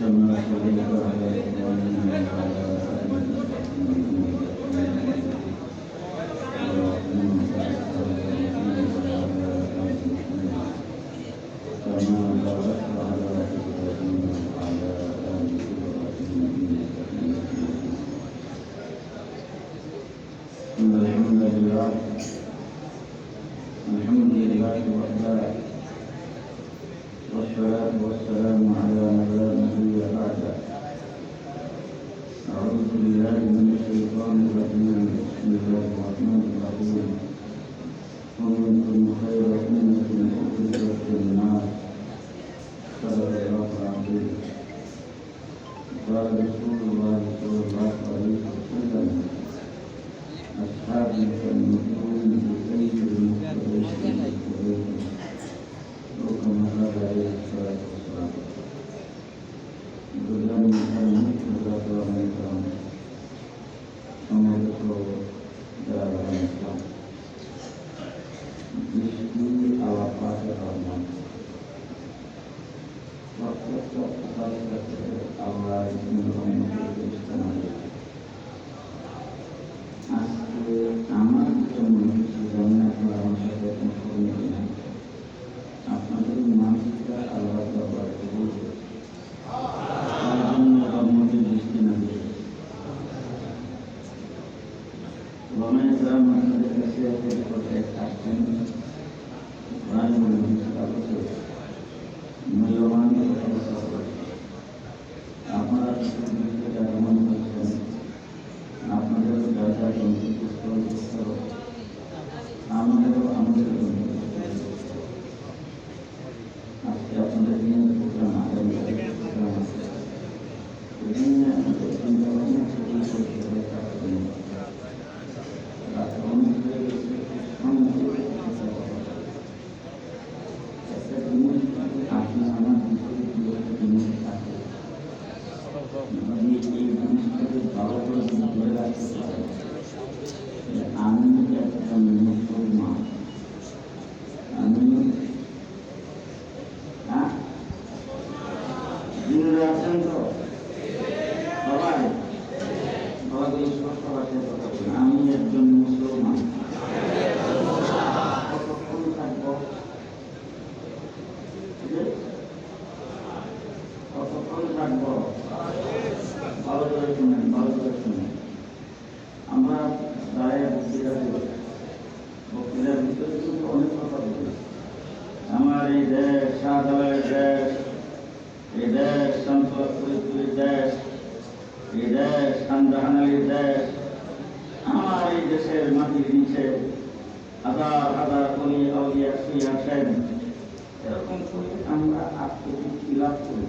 كما صليت على ابراهيم وعلى ال ابراهيم আমরা আজকে আমার জন্য কিছু জানা করা আমার সাথে আপনাদের মানসিকতা আলাদা বাড়তে তার জন্য রাজমন্ত্রী মূল্যবান কথা Thank you. আমি এই জিনিসটাকে ভালো করে ধরে রাখতে পারি যে আমি একটা মুসলমান আমি হ্যাঁ দিনের আছেন তো সবাই সবাই স্পষ্ট ভাষায় কথা বলেন আমি একজন মুসলমান কতক্ষণ থাকব যে কতক্ষণ থাকব ভালো করে শুনেন ভালো করে শুনেন আমরা দাঁড়িয়ে বক্তৃতা করি বক্তৃতার ভিতরে কিন্তু অনেক কথা বলি আমার এই দেশ শাহজালালের দেশ এই দেশ সন্তোষ ফরিদপুরের দেশ এই দেশ খানজাহান আলীর দেশ আমার এই দেশের মাটির নিচে হাজার হাজার কলি আউলিয়া শুয়ে এরকম করে আমরা আত্মতৃপ্তি লাভ করি।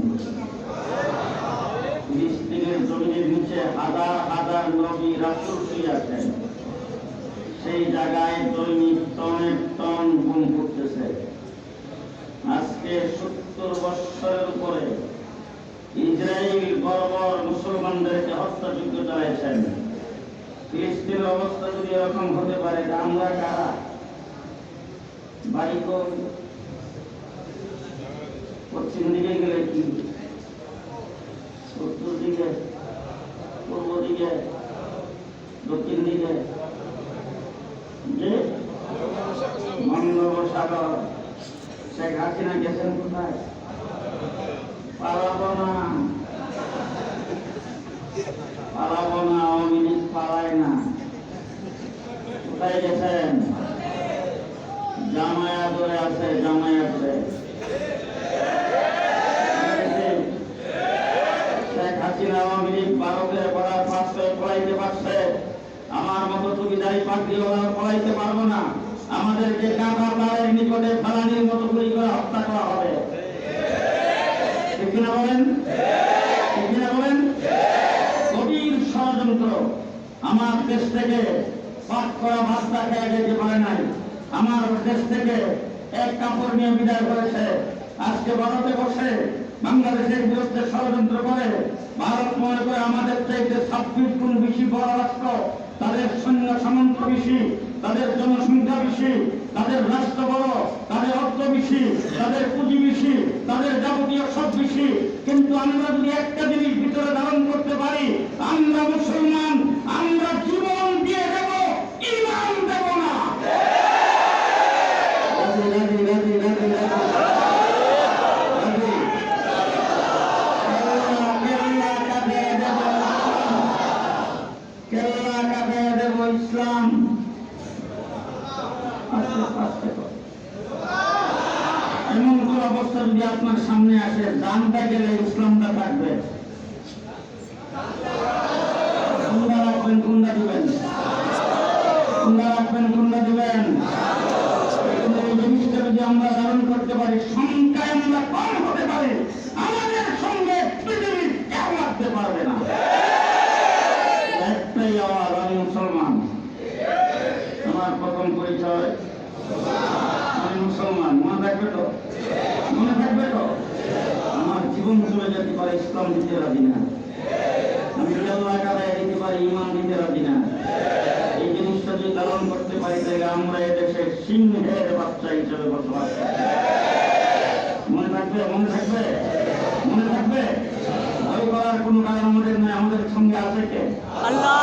করেছেন ফিলিস্তিনের জমির নিচে হাজার হাজার নবী রাষ্ট্র শুয়ে আছেন সেই জায়গায় দৈনিক টনের টন গুম আজকে সত্তর বৎসরের উপরে ইসরায়েল বর্বর মুসলমানদেরকে হত্যাযোগ্য চালাইছেন ফিলিস্তিনের অবস্থা যদি এরকম হতে পারে আমরা কারা? পশ্চিম দিকে গেলে কি? উত্তর দিকে, পূর্ব দিকে, দক্ষিণ দিকে? যে বঙ্গোপসাগর শেখ হাসিনা গেছেন কোথায়? পালাবো না। পালাবো না, আওয়ামী লীগ পালায় না। কোথায় গেছেন? জামায়াতরে আছে, জামায়াতরে। শেখ হাসিনা আওয়ামী লীগ ভারতের পড়ার পাশে পারছে। আমার মতো চুকিদারি পাখি পড়াইতে পারব না। আমাদেরকে কাঁটা তারের নিকটে ফেলানির মতো গুলি করে হত্যা করা হবে। ঠিক কিনা বলেন? ঠিক কিনা বলেন? গভীর ষড়যন্ত্র আমার দেশ থেকে পাক করা ভাতটা খেয়ে যেতে পারে নাই। আমার দেশ থেকে এক কাপড় নিয়ে বিদায় করেছে আজকে ভারতে বসে বাংলাদেশের বিরুদ্ধে ষড়যন্ত্র করে, ভারত মনে করে আমাদের চাইতে ছাব্বিশ গুণ বেশি বড় রাষ্ট্র তাদের সৈন্য সামন্ত বেশি তাদের জনসংখ্যা বেশি তাদের রাষ্ট্র বড় তাদের অর্থ বেশি তাদের পুঁজি বেশি তাদের যাবতীয় সব বেশি কিন্তু আমরা যদি একটা জিনিস ভিতরে ধারণ করতে পারি আমরা মুসলমান আমরা জীবন দিয়ে দেব ইমান দেব না রাজি, রাজি, রাজি, রাজি। কেল্লা, কেল্লা কাঁপিয়ে দেব ইসলাম। কেল্লা কাঁপিয়ে দেব ইসলাম আস্তে আস্তে করো। এমন কোন অবস্থা যদি আপনার সামনে আসে জানটা গেলে ইসলামটা থাকবে। না। প্রথম পরিচয় মুসলমান। মনে থাকবে তো মনে থাকবে তো আমার জীবন চলে যেতে পারে ইসলাম দিতে রাজি না। আমি আল্লাহ কাদায় দিতে পারি ইমান দিতে রাজি না? এই জিনিসটা যদি লালন করতে পারি তাহলে আমরা এদেশে সিংহের বাচ্চা হিসেবে বসবাস। মনে থাকবে? মনে থাকবে? মনে থাকবে? ভয় করার কোনো কারণ আমাদের নয় আমাদের সঙ্গে আছে কে? আল্লাহ।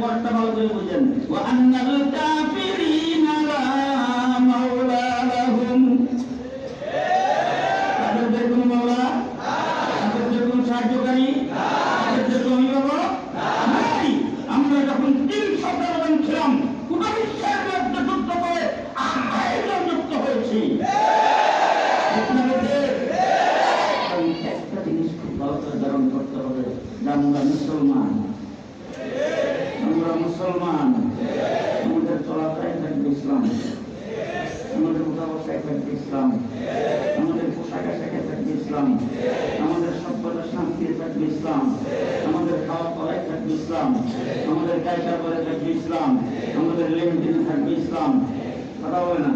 কয়েকটা ভালো করে বুঝেন। ইসলাম। আমাদের উঠাবসায় থাকবে ইসলাম? আমাদের পোশাক আশাকে থাকবে ইসলাম। আমাদের সভ্যতা শান্তি থাকবে ইসলাম। আমাদের খাওয়া পড়ায় থাকবে ইসলাম। আমাদের কায়দা করে থাকবে ইসলাম। আমাদের লেনদেনে থাকবে ইসলাম। কথা বলে না?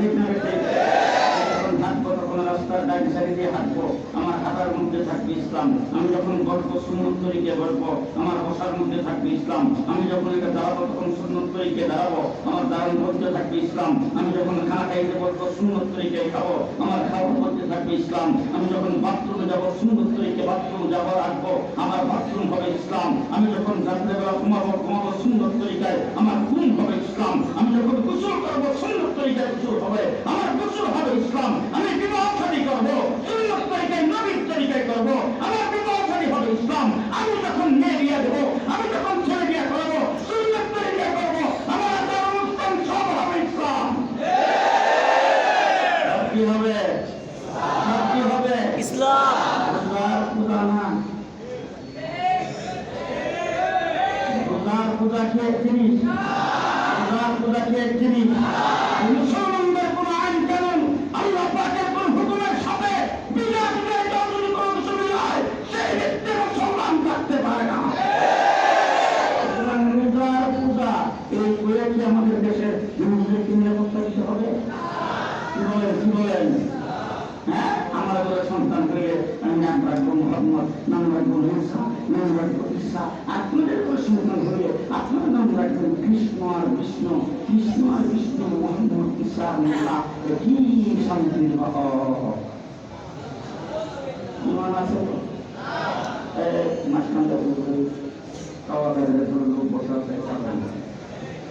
ঠিক না ঠিক? হাঁটবো তখন রাস্তার ডান সাইডে দিয়ে হাঁটবো। হাঁটার মধ্যে থাকবে ইসলাম। আমি যখন বসবো সুন্নত তরিকে বসবো আমার বসার মধ্যে থাকবে ইসলাম। আমি যখন এটা দাঁড়াবো, তখন সুন্নত তরিকে দাঁড়াবো। আমার দাঁড়ানোর মধ্যে থাকবে ইসলাম। আমি যখন খানা খাইতে বসবো সুন্নত তরিকে খাব। আমার খাওয়ার মধ্যে থাকবে ইসলাম। আমি যখন বাথরুমে যাব সুন্নত তরিকে বাথরুম যাব রাখব আমার বাথরুম হবে ইসলাম। আমি যখন রাত্রেবেলা ঘুমাবো ঘুমাবো সুন্নত তরিকায় আমার ঘুম হবে ইসলাম। আমি যখন গোসল করব সুন্নত তরিকায় গোসল হবে। আমার গোসল হবে ইসলাম। আমি বিবাহ করব সুন্নত তরিকায় নবীর তরিকায় করব আমার বিবাহ হবে ইসলাম। আমি যখন মেয়ে বিয়ে দেবো আমি যখন ছেলে বিয়ে করব সুন্নত তরিকায় করব আমার আচার অনুষ্ঠান সব হবে ইসলাম। কি হবে? কি হবে? ইসলাম। খোদার খোদা না। খোদার খোদা কি মোহাম্মদ নাম রাখব মুসা নাম রাখব ঈসা আপনাদের বলে সন্তান হয়ে আপনার নাম রাখবেন কৃষ্ণ আর বিষ্ণু, কৃষ্ণ আর বিষ্ণু, মোহাম্মদ ঈসা মোল্লা কি শান্তির বাহ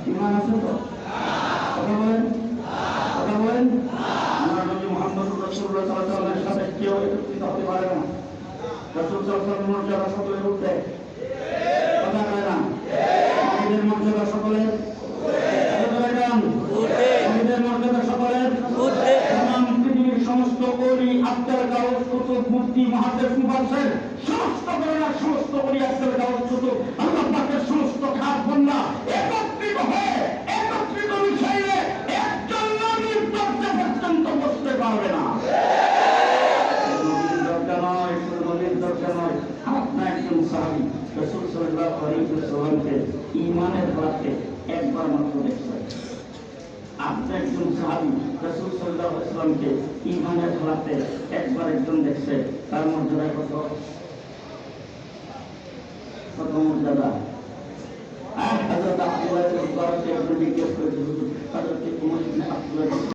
ইমান আছে তো কথা বলেন আমরা নবী মোহাম্মদ রসুল্লাহ সাল্লাহ সাথে কেউ একত্রিত হতে পারে না রসুল সাল্লাল্লাহু মর্যাদা সকলের উঠবে। কথা কয় না? নবীদের মর্যাদা সকলের? নবীদের মর্যাদা সকলের? তাম পৃথিবীর সমস্ত অলি একত্রিত মিশাইলে একজন নবীর পর্যন্ত বসতে পারবে না নবীর দরজা নয় শুধু নবীর দরজা নয় আপনার একজন সাহাবী রাসূল সাল্লাল্লাহু আলাইহি ওয়াসাল্লামকে ঈমানের রাতে একবার মাত্র দেখছেন আপনি একজন সাহাবি রসুল সাল্লাহ ইসলামকে একবার একজন দেখছে, তার মর্যাদা কত? কত মর্যাদা? আর হাজার জিজ্ঞেস করেছে আব্দুল্লাহ